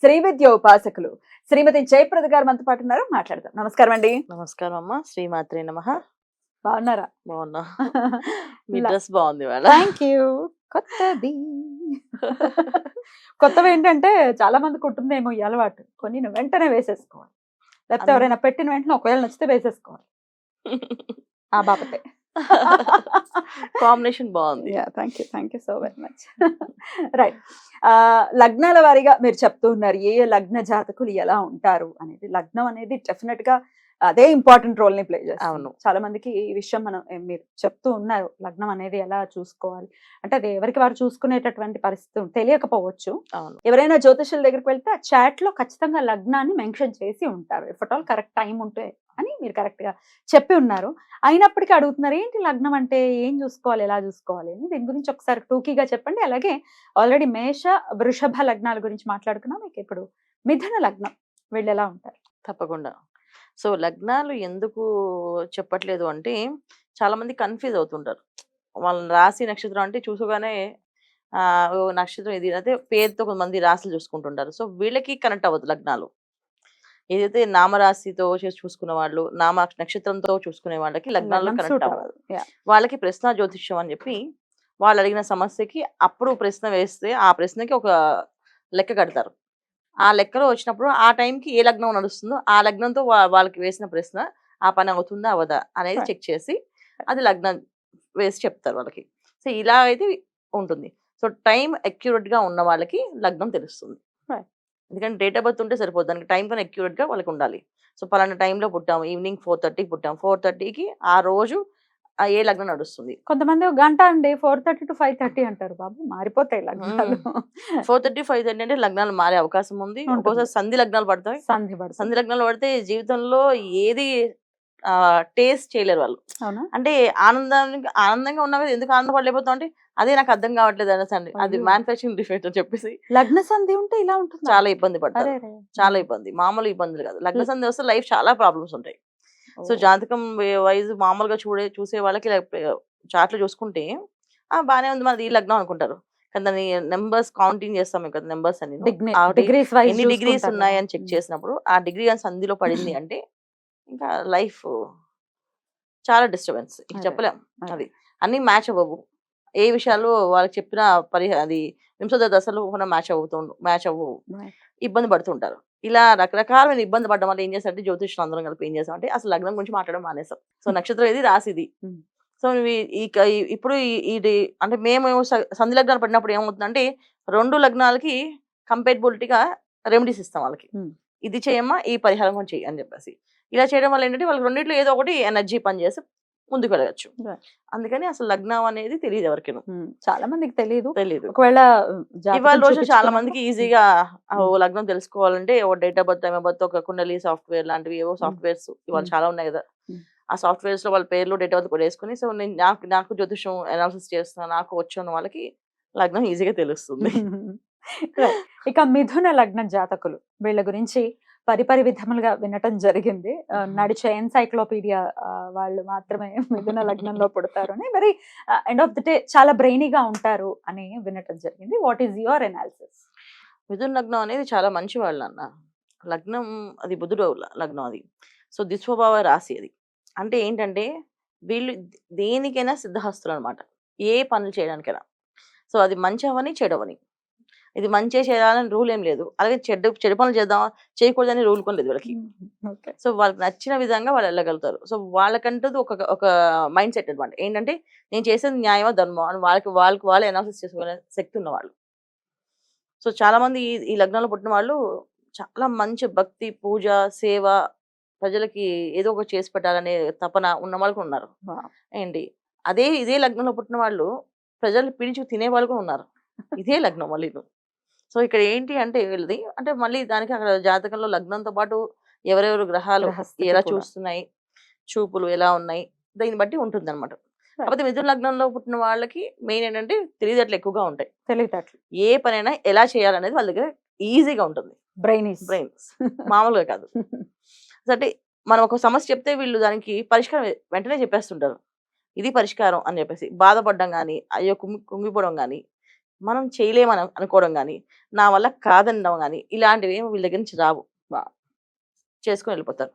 Shri Vidya ఉపాసకులు శ్రీమతి జయప్రద గారు మనతో పాటు ఉన్నారు. మాట్లాడదాం. నమస్కారం అండి. నమస్కారం అమ్మ. శ్రీమాత్రే నమ. బాగున్నారా? బాగున్నా. మీ డ్రెస్ బాగుంది థ్యాంక్ యూ. కొత్తది. కొత్తవి ఏంటంటే చాలా మందికి ఉంటుందేమో ఈ అలవాటు. కొన్ని వెంటనే వేసేసుకోవాలి. లేకపోతే ఎవరైనా పెట్టిన వెంటనే ఒకవేళ నచ్చితే వేసేసుకోవాలి. ఆ బాపతే. కాంబినేషన్ బాగుంది thank you thank you so very much right లగ్నాల వారీగా మీరు చెప్తూ ఉన్నారు ఏ ఏ లగ్న జాతకులు ఎలా ఉంటారు అనేది. లగ్నం అనేది డెఫినెట్గా అదే ఇంపార్టెంట్ రోల్ని ప్లే చేస్తుంది. అవును. చాలా మందికి ఈ విషయం మనం మీరు చెప్తూ ఉన్నారు లగ్నం అనేది ఎలా చూసుకోవాలి. అంటే అది ఎవరికి వారు చూసుకునేటటువంటి పరిస్థితి. తెలియకపోవచ్చు. అవును. ఎవరైనా జ్యోతిషుల దగ్గరికి వెళ్తే ఆ చాట్లో ఖచ్చితంగా లగ్నాన్ని మెన్షన్ చేసి ఉంటారు. ఇఫ్ ఆల్ కరెక్ట్ టైం ఉంటే అని మీరు కరెక్ట్గా చెప్పి ఉన్నారు. అయినప్పటికీ అడుగుతున్నారు ఏంటి లగ్నం అంటే? ఏం చూసుకోవాలి? ఎలా చూసుకోవాలి? అని దీని గురించి ఒకసారి టూకీగా చెప్పండి. అలాగే ఆల్రెడీ మేష వృషభ లగ్నాల గురించి మాట్లాడుకున్నాం. మీకు ఇప్పుడు మిథున లగ్నం వీళ్ళు ఎలా ఉంటారు? తప్పకుండా. సో లగ్నాలు ఎందుకు చెప్పట్లేదు అంటే చాలా మంది కన్ఫ్యూజ్ అవుతుంటారు. వాళ్ళని రాశి నక్షత్రం అంటే చూసగానే ఆ, ఓ నక్షత్రం ఇది అయితే పేరుతో కొంతమంది రాశులు చూసుకుంటుంటారు. సో వీళ్ళకి కనెక్ట్ అవ్వదు లగ్నాలు. ఏదైతే నామరాశితో చేసి చూసుకున్న వాళ్ళు నామ నక్షత్రంతో చూసుకునే వాళ్ళకి లగ్నాల్లో అవ్వదు. Yeah. వాళ్ళకి ప్రశ్న జ్యోతిష్యం అని చెప్పి వాళ్ళు అడిగిన సమస్యకి అప్పుడు ప్రశ్న వేస్తే ఆ ప్రశ్నకి ఒక లెక్క కడతారు ఆ లెక్కలో వచ్చినప్పుడు ఆ టైంకి ఏ లగ్నం నడుస్తుందో ఆ లగ్నంతో వాళ్ళకి వేసిన ప్రశ్న ఆ పని అవుతుందా అవదా అనేది. చెక్ చేసి అది లగ్నం వేసి చెప్తారు వాళ్ళకి సో ఇలా అయితే ఉంటుంది సో టైం అక్యూరేట్గా ఉన్న వాళ్ళకి లగ్నం తెలుస్తుంది. ఎందుకంటే డేట్ ఆఫ్ బర్త్ ఉంటే సరిపోదు. దానికి టైం పని అక్యూరేట్గా వాళ్ళకి ఉండాలి సో పలానా టైంలో పుట్టాం ఈవినింగ్ ఫోర్ థర్టీకి పుట్టాం ఫోర్ థర్టీకి ఆ రోజు ఆ ఏ లగ్నం నడుస్తుంది. కొంతమంది ఒక గంట అండి four thirty to five thirty అంటారు బాబు. మారిపోతాయి లగ్నాలు. ఫోర్ థర్టీ ఫైవ్ థర్టీ అంటే లగ్నాలు మారే అవకాశం ఉంది. ఒక్కోసారి సంధి లగ్నాలు పడతాయి. సంధి సంధి లగ్నాలు పడితే జీవితంలో ఏది టేస్ట్ చేయలేరు వాళ్ళు. అవునా? అంటే ఆనందానికి ఆనందంగా ఉన్నా కదా ఎందుకు ఆనందపడలేకపోతాం అంటే అదే నాకు అర్థం కావట్లేదు అనేసండి అది. మ్యానుఫాక్చరింగ్ డిఫెక్ట్ అని చెప్పేసి. లగ్న సంధి ఉంటే ఇలా ఉంటుంది? చాలా ఇబ్బంది పడతారు. చాలా ఇబ్బంది. మామూలు ఇబ్బందులు కాదు. లగ్న సంధి వస్తే లైఫ్ చాలా ప్రాబ్లమ్స్ ఉంటాయి. సో. జాతకం వైజ్ మామూలుగా చూడే చూసే వాళ్ళకి చాట్లు చూసుకుంటే ఆ బానే ఉంది మనది ఈ లగ్నం అనుకుంటారు. కానీ దాని నెంబర్స్ కౌంటింగ్ చేస్తాం కదా నెంబర్స్ అని wise ఎన్ని డిగ్రీస్ ఉన్నాయని. చెక్. చేసినప్పుడు ఆ డిగ్రీ అని సంధిలో పడింది అంటే ఇంకా లైఫ్ చాలా డిస్టర్బెన్స్ ఇక. చెప్పలేం అదే. అన్ని మ్యాచ్ అవ్వవు ఏ విషయాలు వాళ్ళకి చెప్పిన పరి అది వింశోద దశలు కూడా మ్యాచ్ అవుతూ మ్యాచ్ అవ్వవు. ఇబ్బంది పడుతుంటారు ఇలా రకరకాలమైన ఇబ్బంది పడడం వల్ల ఏం చేస్తారంటే జ్యోతిష్యులు అందరం కలిపి ఏం చేస్తాం అంటే అసలు లగ్నం గురించి మాట్లాడడం మానేస్తాం సో నక్షత్రం ఇది రాసి ఇది ఉమ్. సో ఇప్పుడు ఇది అంటే మేము సంధి లగ్నాలు పడినప్పుడు ఏమవుతుందంటే రెండు లగ్నాలకి కంపేటబిలిటీగా రెమెడీస్ ఇస్తాం వాళ్ళకి. ఇది చేయమ్మా ఈ పరిహారం కొంచెం చెయ్యి అని చెప్పేసి ఇలా చేయడం వల్ల ఏంటంటే వాళ్ళకి రెండిట్లో ఏదో ఒకటి ఎనర్జీ పనిచేసి ముందుకు వెళ్ళవచ్చు. అందుకని అసలు లగ్నం అనేది తెలియదు ఎవరికి చాలా మందికి తెలియదు తెలియదు ఒకవేళ ఇవాళ రోజు చాలా మందికి ఈజీగా. లగ్నం తెలుసుకోవాలంటే ఓ డేట్ ఆఫ్ బర్త్ బర్త్ ఒక కుండలి సాఫ్ట్వేర్ లాంటివి ఏవో సాఫ్ట్వేర్స్ ఇవాళ. చాలా ఉన్నాయి కదా. ఆ సాఫ్ట్వేర్స్లో వాళ్ళ పేర్లు డేట్ ఆఫ్ బర్త్ కూడా వేసుకుని సో నేను నాకు నాకు జ్యోతిషం అనాలిసిస్ చేస్తున్నా నాకు వచ్చు అన్న వాళ్ళకి లగ్నం ఈజీగా తెలుస్తుంది. ఇక మిథున లగ్న జాతకులు. వీళ్ళ గురించి పరిపరి విధములుగా వినటం జరిగింది. నడిచే ఎన్సైక్లోపీడియా వాళ్ళు మాత్రమే మిథున లగ్నంలో పుడతారు అని మరి ఎండ్ ఆఫ్ ది డే చాలా బ్రెయినీగా ఉంటారు అని వినటం జరిగింది. వాట్ ఈస్ యువర్ ఎనాలిసిస్ మిథున్ లగ్నం అనేది చాలా మంచి వాళ్ళు అన్న లగ్నం అది బుధుడు లగ్నం అది. సో దిస్వభావ రాశి అది. అంటే ఏంటంటే వీళ్ళు దేనికైనా సిద్ధహస్తులు అనమాట ఏ పనులు చేయడానికైనా. సో అది మంచి అవని చెడవని. ఇది మంచి చేయాలని రూల్ ఏం లేదు. అలాగే చెడ్డ చెడు పనులు చేద్దాం చేయకూడదని రూల్ కూడా లేదు వీళ్ళకి. సో వాళ్ళకి నచ్చిన విధంగా వాళ్ళు వెళ్ళగలుగుతారు. సో వాళ్ళకంటూ ఒక ఒక మైండ్ సెట్ అనమాట ఏంటంటే నేను చేసేది న్యాయమా ధర్మం అని వాళ్ళకి వాళ్ళకి వాళ్ళే అనాలిసిస్ చేసుకునే శక్తి ఉన్నవాళ్ళు. సో చాలా మంది ఈ ఈ లగ్నంలో పుట్టిన వాళ్ళు చాలా మంచి భక్తి పూజ సేవ ప్రజలకి ఏదో ఒకటి చేసి పెట్టాలనే తపన ఉన్న వాళ్ళు కూడా ఉన్నారు. ఏంటి? అదే ఇదే లగ్నంలో పుట్టిన వాళ్ళు ప్రజలు పిలిచి తినే వాళ్ళు కూడా ఉన్నారు. ఇదే లగ్నం మళ్ళీ సో ఇక్కడ ఏంటి అంటే వీళ్ళది. అంటే మళ్ళీ దానికి అక్కడ జాతకంలో లగ్నంతో పాటు ఎవరెవరు గ్రహాలు ఎలా. చూస్తున్నాయి చూపులు ఎలా ఉన్నాయి దీన్ని బట్టి ఉంటుంది అనమాట కాకపోతే మిథున లగ్నంలో పుట్టిన వాళ్ళకి మెయిన్ ఏంటంటే తెలివితేటలు ఎక్కువగా ఉంటాయి. తెలియటట్లు ఏ పనైనా ఎలా చేయాలనేది వాళ్ళ దగ్గర ఈజీగా ఉంటుంది. బ్రెయిన్ బ్రెయిన్ మామూలుగా కాదు. అంటే మనం ఒక సమస్య చెప్తే వీళ్ళు దానికి పరిష్కారం వెంటనే చెప్పేస్తుంటారు. ఇది పరిష్కారం అని చెప్పేసి బాధపడడం కానీ అయ్యో కుంగి కుంగిపోవడం కానీ మనం చేయలేమని అనుకోవడం కానీ నా వల్ల కాదనడం కానీ ఇలాంటివి ఏమి వీళ్ళ దగ్గర నుంచి రావు. వా- చేసుకొని వెళ్ళిపోతారు.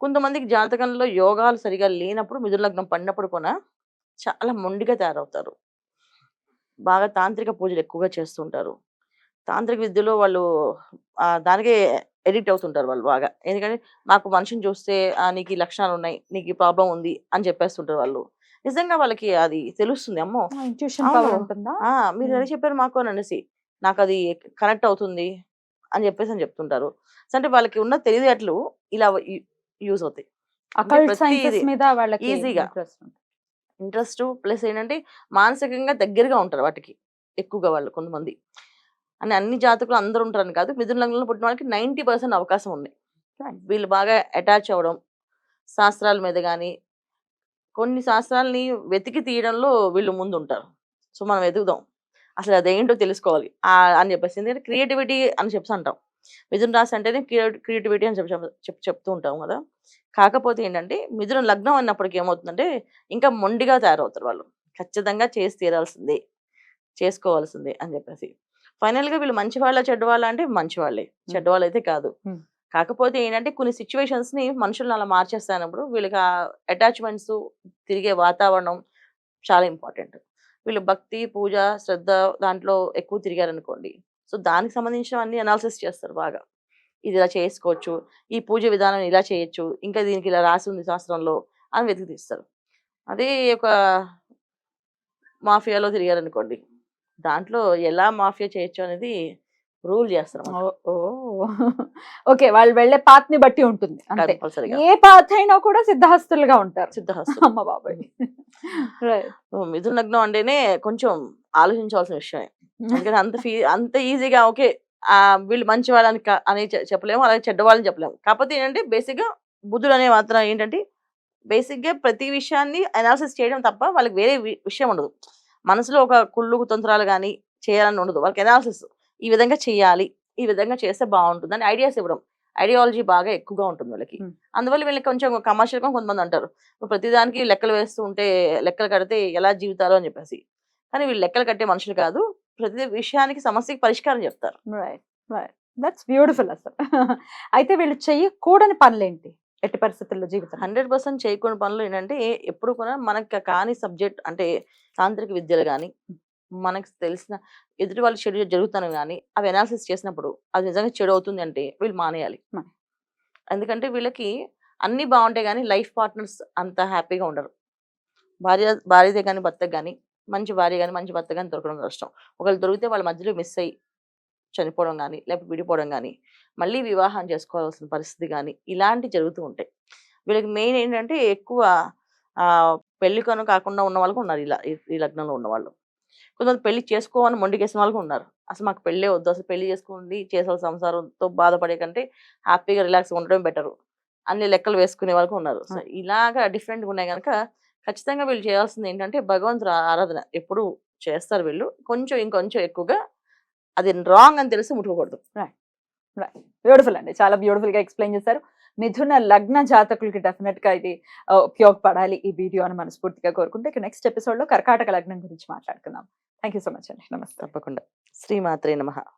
కొంతమందికి జాతకంలో యోగాలు సరిగా లేనప్పుడు మిథున లగ్నం పడినప్పుడు కూడా చాలా మొండిగా తయారవుతారు. బాగా తాంత్రిక పూజలు ఎక్కువగా చేస్తుంటారు తాంత్రిక విద్యలో వాళ్ళు దానికే ఎడిక్ట్ అవుతుంటారు వాళ్ళు బాగా. ఎందుకంటే మాకు మనిషిని చూస్తే నీకు ఈ లక్షణాలు ఉన్నాయి నీకు ఈ ప్రాబ్లం ఉంది అని చెప్పేస్తుంటారు వాళ్ళు. నిజంగా వాళ్ళకి అది తెలుస్తుంది. అమ్మో! మీరు. ఎలా చెప్పారు మాకు అని అనేసి నాకు అది కనెక్ట్ అవుతుంది అని చెప్పేసి అని చెప్తుంటారు. అంటే వాళ్ళకి ఉన్న తెలివితేటలు ఇలా యూజ్ అవుతాయి. ఈజీగా. ఇంట్రెస్ట్ ప్లస్ ఏంటంటే మానసికంగా దగ్గరగా ఉంటారు వాటికి ఎక్కువగా వాళ్ళు కొంతమంది. అని అన్ని జాతకులు అందరూ ఉంటారని కాదు మిథున లగ్నంలో పుట్టిన వాళ్ళకి నైంటీ పర్సెంట్ అవకాశం Right. వీళ్ళు బాగా అటాచ్ అవ్వడం శాస్త్రాల మీద కానీ కొన్ని శాస్త్రాలని వెతికి తీయడంలో వీళ్ళు ముందు ఉంటారు సో మనం వెతుకుదాం. అసలు అదేంటో తెలుసుకోవాలి. అని చెప్పేసి. ఎందుకంటే క్రియేటివిటీ అని చెప్పి అంటాం. మిథున రాశి అంటేనే క్రియేటివిటీ అని చెప్పి చెప్ చెప్తూ ఉంటాం కదా. కాకపోతే ఏంటంటే మిథున లగ్నం అన్నప్పటికీ ఏమవుతుందంటే ఇంకా మొండిగా తయారవుతారు వాళ్ళు. ఖచ్చితంగా చేసి తీరాల్సిందే. చేసుకోవాల్సిందే అని చెప్పేసి. ఫైనల్గా వీళ్ళు మంచి వాళ్ళ చెడ్డ వాళ్ళ అంటే మంచి వాళ్ళే చెడ్డ వాళ్ళు అయితే కాదు. కాకపోతే ఏంటంటే కొన్ని సిచ్యువేషన్స్ని మనుషులను అలా మార్చేస్తానప్పుడు వీళ్ళకి అటాచ్మెంట్స్ తిరిగే వాతావరణం చాలా ఇంపార్టెంట్. వీళ్ళు భక్తి పూజ శ్రద్ధ దాంట్లో ఎక్కువ తిరిగారనుకోండి. సో దానికి సంబంధించిన అన్ని అనాలిసిస్ చేస్తారు బాగా. ఇది ఇలా చేసుకోవచ్చు ఈ పూజ విధానం ఇలా చేయొచ్చు ఇంకా దీనికి ఇలా రాసి ఉంది శాస్త్రంలో అని వెతికి తీస్తారు. అదే ఒక మాఫియాలో తిరిగారనుకోండి. దాంట్లో ఎలా మాఫియా చేయొచ్చు అనేది రూల్ చేస్తారు ఓ ఓకే వాళ్ళు వెళ్ళే పాత్ని బట్టి ఉంటుంది అంతే. ఏ పాత్ అయినా కూడా సిద్ధహస్తులుగా ఉంటారు. సిద్ధహస్తం అమ్మ బాబాయ్. మిథున లగ్నం అంటేనే కొంచెం ఆలోచించవలసిన విషయమే. ఎందుకంటే అంత ఫీ అంత ఈజీగా ఓకే వీళ్ళు మంచి వాళ్ళని అని చెప్పలేము అలాగే చెడ్డ వాళ్ళని చెప్పలేము. కాకపోతే ఏంటంటే బేసిక్గా బుద్ధుడు అనే మాత్రం ఏంటంటే బేసిక్గా ప్రతి విషయాన్ని అనాలిసిస్ చేయడం తప్ప వాళ్ళకి వేరే విషయం ఉండదు. మనసులో ఒక కుళ్ళు కుతంత్రాలు కానీ చేయాలని ఉండదు. వాళ్ళకి అనాలిసిస్ ఈ విధంగా చేయాలి ఈ విధంగా చేస్తే బాగుంటుంది అని ఐడియాస్ ఇవ్వడం. ఐడియాలజీ బాగా ఎక్కువగా ఉంటుంది వాళ్ళకి. అందువల్ల వీళ్ళకి కొంచెం కమర్షియల్గా కొంతమంది అంటారు. ప్రతిదానికి లెక్కలు వేస్తూ ఉంటే లెక్కలు కడితే ఎలా జీవితాలు? అని చెప్పేసి. కానీ వీళ్ళు లెక్కలు కట్టే మనుషులు కాదు. ప్రతి విషయానికి సమస్యకి పరిష్కారం చెప్తారు. దట్స్ బ్యూటిఫుల్ అసలు. అయితే వీళ్ళు చెయ్యకూడని పనులేంటి? ఎట్టి పరిస్థితుల్లో జీవితం హండ్రెడ్ పర్సెంట్ చేయకూడని పనులు ఏంటంటే ఎప్పుడు కూడా మనకి కాని సబ్జెక్ట్ అంటే తాంత్రిక విద్యలు కానీ మనకు తెలిసిన ఎదుటి వాళ్ళు చెడు జరుగుతాను కానీ అవి అనాలిసిస్ చేసినప్పుడు అది నిజంగా చెడు అవుతుంది అంటే వీళ్ళు మానేయాలి. ఎందుకంటే వీళ్ళకి అన్ని బాగుంటాయి కానీ లైఫ్ పార్ట్నర్స్ అంత హ్యాపీగా ఉండరు. భార్య భార్యదే కానీ భర్తకు కానీ మంచి భార్య కానీ మంచి భర్త కానీ దొరకడం కష్టం. ఒకళ్ళు దొరికితే వాళ్ళ మధ్యలో మిస్ అయ్యి చనిపోవడం కానీ లేకపోతే విడిపోవడం కానీ మళ్ళీ వివాహం చేసుకోవాల్సిన పరిస్థితి కానీ ఇలాంటివి జరుగుతూ ఉంటాయి. వీళ్ళకి మెయిన్ ఏంటంటే ఎక్కువ పెళ్ళి కాకుండా ఉన్న వాళ్ళు కూడా ఉన్నారు ఇలా ఈ- ఈ లగ్నంలో ఉన్న వాళ్ళు. కొంతమంది పెళ్ళి చేసుకోవాలని మొండికేసిన వాళ్ళు ఉన్నారు. అసలు మాకు పెళ్ళే వద్దు. అసలు పెళ్ళి చేసుకోండి. చేసాల సంసారంతో బాధపడే కంటే హ్యాపీగా రిలాక్స్ ఉండడం బెటర్. అన్ని లెక్కలు వేసుకునే వాళ్ళు కూడా ఉన్నారు. సో ఇలాగా డిఫరెంట్గా ఉన్నాయి కనుక ఖచ్చితంగా వీళ్ళు చేయాల్సింది ఏంటంటే భగవంతుడు ఆరాధన. ఎప్పుడు చేస్తారు వీళ్ళు. కొంచెం ఇంకొంచెం ఎక్కువగా అది రాంగ్ అని తెలిసి ముట్టుకోకూడదు. బ్యూటిఫుల్ అండి. చాలా బ్యూటిఫుల్గా ఎక్స్ప్లెయిన్ చేశారు. మిథున లగ్న జాతకులకి డెఫినెట్గా ఇది ఉపయోగపడాలి ఈ వీడియో అని మనస్ఫూర్తిగా కోరుకుంటే ఇక నెక్స్ట్ ఎపిసోడ్లో కర్కాటక లగ్నం గురించి మాట్లాడుకుందాం. థ్యాంక్ యూ సో మచ్ అండి. నమస్తే. తప్పకుండా. శ్రీమాత్రే నమః.